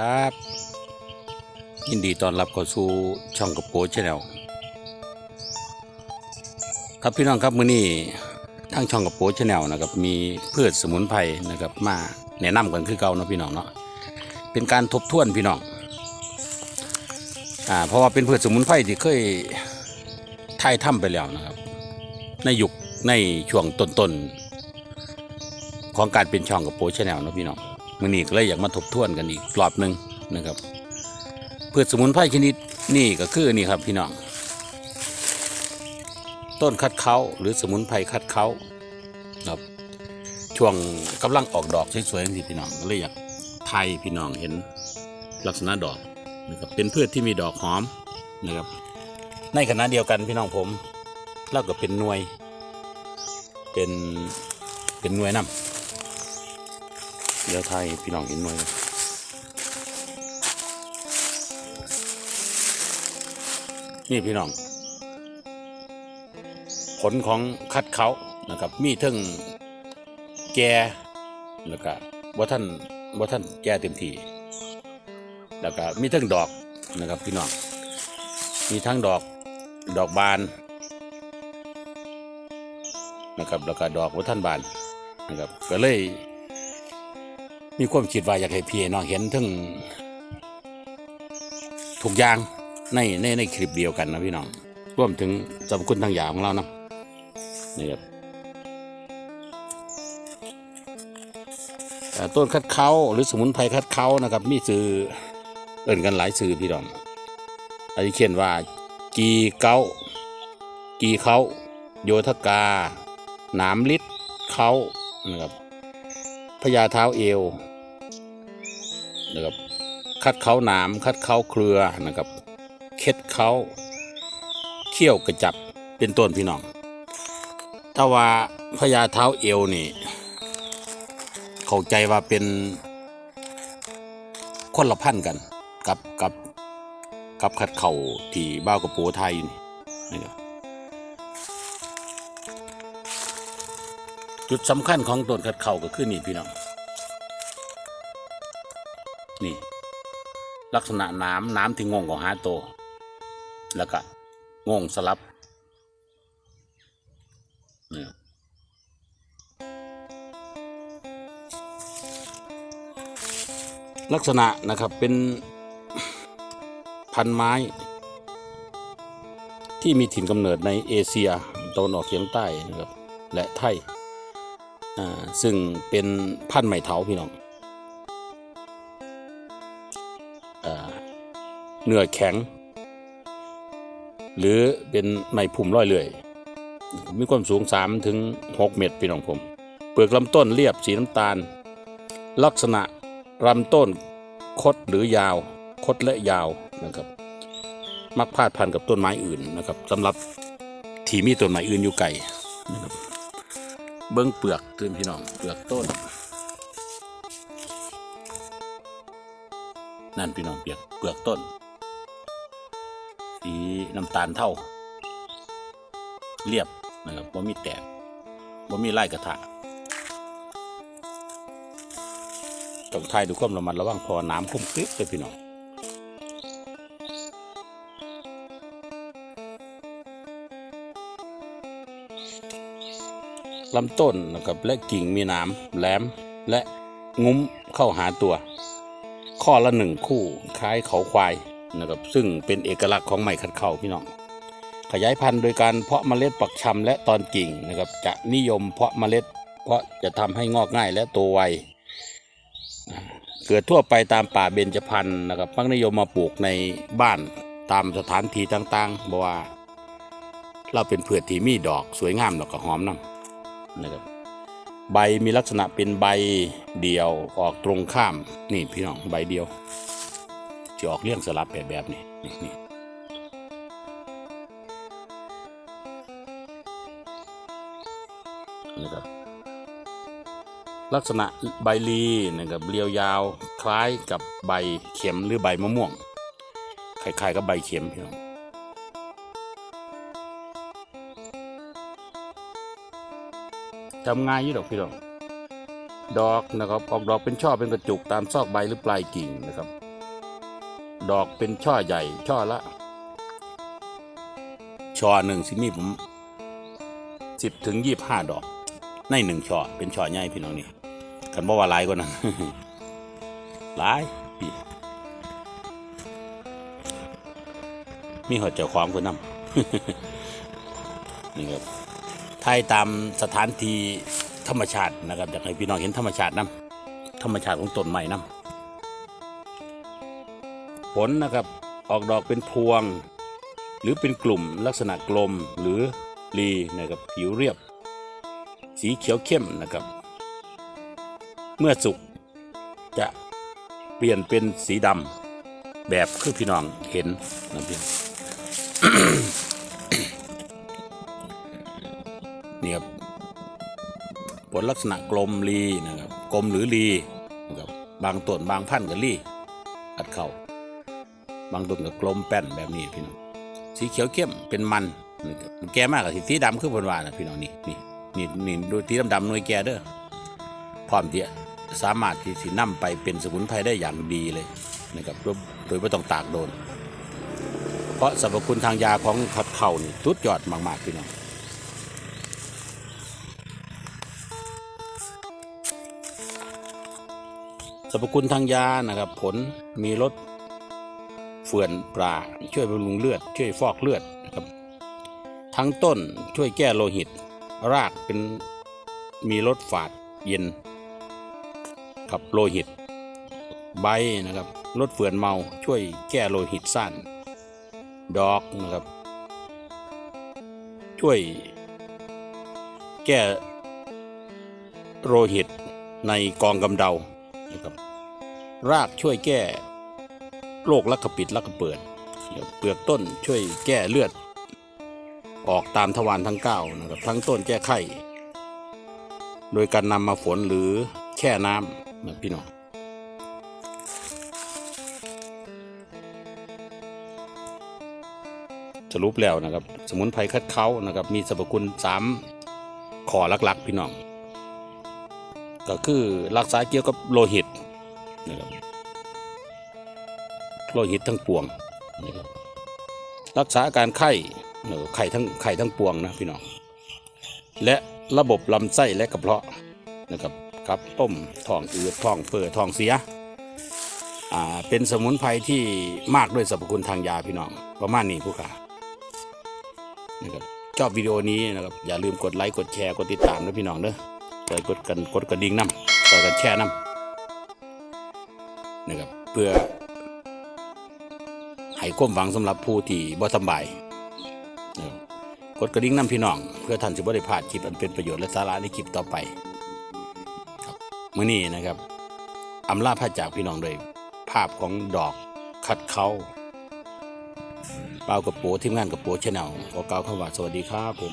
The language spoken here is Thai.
ครับ ยินดีต้อนรับเข้าสู่ช่องกระโปงชาแนลครับพี่น้องครับมื้อนี้ทางช่องกระโปงชาแนลนะครับมีพืชสมุนไพรนะครับมาแนะนำกันคือเก่าเนาะพี่น้องเนาะเป็นการทบทวนพี่น้องอ่าเพราะว่าเป็นพืชสมุนไพรที่เคยถ่ายทำไปแล้วนะครับ ในยุคในช่วงต้นๆของการเป็นช่องกระโปงชาแนลนาะพี่น้อง มื่อนี้ก็เลยอยากมาทบทวนกันอีกรอบหนึ่งนะครับพืชสมุนไพรชนิดนี่ก็คือนี่ครับพี่น้อง ต้นคัดเขาหรือสมุนไพรคัดเขาครับช่วงกำลังออกดอกสวยๆนี่พี่น้องก็เลยอยากไทยพี่น้องเห็นลักษณะดอกนะครับเป็นพืชที่มีดอกหอมนะครับ ในขณะเดียวกันพี่น้องผมเราก็เป็นหน่วย เป็นเป็นหน่วยน้ำ เดี๋ยวไทยพี่น้องเห็นหน่วยนี่พี่น้อง ผลของคัดเขานะครับ มีทั้งแก่แล้วก็ว่าท่านว่าท่านแก่เต็มที่แล้วก็มีทั้งดอกนะครับพี่น้อง มีทั้งดอกดอกบานนะครับแล้วก็ดอกว่าท่านบานนะครับก็เลย มีความคิดว่าอยากให้พี่น้องเห็นถึงทุกอย่างในในในคลิปเดียวกันนะพี่น้องรวมถึงสรรพคุณทางยาของเรานะนี่ครับต้นคัดเขาหรือสมุนไพรคัดเขานะครับ มีสื่อเอิ่นกันหลายสื่อพี่น้องอันนี้เขียนว่า กีเกากีเขาโยธกาหนามลิดเขานะครับ พญาเท้าเอวนะครับคัดเขาหนามคัดเขาเครือนะครับ เค็ดเขาเขี้ยวกระจับเป็นต้นพี่น้องถ้าว่าพญาเท้าเอวนี่เข้าใจว่าเป็นคนละพันกันกับกับกับคัดเข่าที่บ้ากระโปไทยนี่นะครับ จุดสำคัญของต้นขัดเข่าก็คือนี่พี่น้อง นี่ ลักษณะน้ำน้ำที่งงของหาโต แล้วก็งงสลับนี่ลักษณะนะครับเป็นพันไม้ ที่มีถิ่นกำเนิดในเอเชียตะวันออกเฉียงใต้นะครับและไทย ซึ่งเป็นพันธุ์ไหมเถาพี่น้องอาเนื้อแข็ง หรือเป็นไม้พุ่มร้อยเลื่อยมีความสูง 3 ถึง 6 เมตรพี่น้องผม เปลือกลำต้นเรียบสีน้ำตาล ลักษณะลำต้นคดหรือยาว คดและยาวนะครับ มักพาดพันกับต้นไม้อื่นนะครับสำหรับที่มีต้นไม้อื่นอยู่ไกลนะครับ เบิ้งเปลือกตื่นพี่น้องเปลือกต้น นั่นพี่น้องเปลือกเปลือกต้นสีน้ำตาลเท่า เรียบนะครับว่มีแตกว่มีไล่กระถาต้องทายดูความระมัดระวังพอน้ำคุ้มกริบเลยพี่น้อง ลำต้นนะครับและกิ่งมีหนามแหลมและงุ้มเข้าหาตัว ข้อละหนึ่งคู่คล้ายเขาควายนะครับซึ่งเป็นเอกลักษณ์ของไม้ขัดเข่าพี่น้องขยายพันธุ์โดยการเพาะเมล็ดปักชำและตอนกิ่งนะครับจะนิยมเพาะเมล็ด เพราะจะทำให้งอกง่ายและโตไวเกิดทั่วไปตามป่าเบญจพรรณนะครับมักนิยมมาปลูกในบ้านตามสถานที่ต่างๆเพราะว่า เราเป็นเพืชที่มีดอกสวยงามแล้วก็หอมน้ำ นะครับใบมีลักษณะเป็นใบเดียวออกตรงข้ามนี่พี่น้องใบเดียวจะออกเรียงสลับแบบแบบนี้นี่นี่นะครับลักษณะใบลีนะครับเรียวยาวคล้ายกับใบเข็มหรือใบมะม่วงคล้ายๆกับใบเข็มพี่น้อง ทำง่ายยี่ดอกพี่น้องดอกนะครับออกดอกเป็นช่อเป็นกระจุกตามซอกใบหรือปลายกิ่งนะครับ ดอกเป็นช่อใหญ่ช่อละ ช่อหนึ่งสิมีผมสิบถึงยี่ห้าดอก ในหนึ่งช่อเป็นช่อใหญ่พี่น้องนี่กันบอกว่าหลายกว่านั้นหลายพี่มีหัวเจ้าของคนนำนี่ครับ ถ่ายตามสถานที่ธรรมชาตินะครับอยากให้พี่น้องเห็นธรรมชาตินํธรรมชาติของต้นไม้นํผลนะครับออกดอกเป็นพวง หรือเป็นกลุ่มลักษณะกลมหรือรีนะครับผิวเรียบ สีเขียวเข้มนะครับ เมื่อสุกจะเปลี่ยนเป็นสีดำแบบคือพี่น้องเห็นนะพี่ นี่ครับผลลักษณะกลมรีนะครับกลมหรือรีนะครับบางต้นบางพันธุ์กับรีอัดเข่าบางต้นกับกลมแป้นแบบนี้พี่น้องสีเขียวเข้มเป็นมันนะครับแก่มากกับสีดำคือเพนว่านะพี่น้องนี่นี่นี่นี่ดูสีดำๆหน่วยแก่เด้อพร้อมที่จะสามารถที่สินำไปเป็นสมุนไพรได้อย่างดีเลยนะครับโดยโดยไม่ต้องตากโดน เพราะสรรพคุณทางยาของขัดเข่านี่สุดยอดมากๆพี่น้อง รรพคุณทางยานะครับ ผลมีลดเฟื่อนปราช่วยบำรุงเลือด ช่วยฟอกเลือดนะครับ ทั้งต้นช่วยแก้โลหิต รากเป็นมีรสฝาดเย็น กับโลหิต ใบนะครับลดเฟื่อนเมาช่วยแก้โลหิตสั้น ดอกนะครับ ช่วย แก้โลหิตในกองกำเดานะครับ รากช่วยแก้โรคลักกระปิดลักกระเปิด เปลือกต้นช่วยแก้เลือด ออกตามทวารทั้งเก้านะครับทั้งต้นแก้ไข้ โดยการนำมาฝนหรือแช่น้ำนะพี่น้องสรุปแล้วนะครับ สมุนไพรคัดเขานะครับ มีสรรพคุณสามข้อหลักๆ พี่น้อง ก็คือรักษาเกี่ยวกับโลหิต นะครับโลหิตทั้งปวงนะครับรักษาการไข่ไข้ทั้งไข้ทั้งปวงนะพี่น้อง และระบบลำไส้และกระเพาะนะครับกับต้มท้องอืดท้องเฟ้อท้องเสียอ่าเป็นสมุนไพรที่มากด้วยสรรพคุณทางยาพี่น้อง ประมาณนี้ผู้ขานะครับชอบวิดีโอนี้นะครับอย่าลืมกดไลค์กดแชร์กดติดตามด้วยพี่น้องเด้อคอยกดกันกดกระดิ่งน้ำคอยกันแชร์น้ำ นะครับเพื่อให้ความหวังสำหรับผู้ที่บ่สบายนะครับกดกระดิ่งน้ำพี่น้อง เพื่อท่านจะบ่ได้พลาดคลิปอันเป็นประโยชน์และสาระในคลิปต่อไปครับมื้อนี้นะครับอำลาพระจากพี่น้องโดยภาพของดอกคัดเขาเปล่ากับโปทีมงานกับโปชแนลขอกล่าวคำว่าสวัสดีครับผม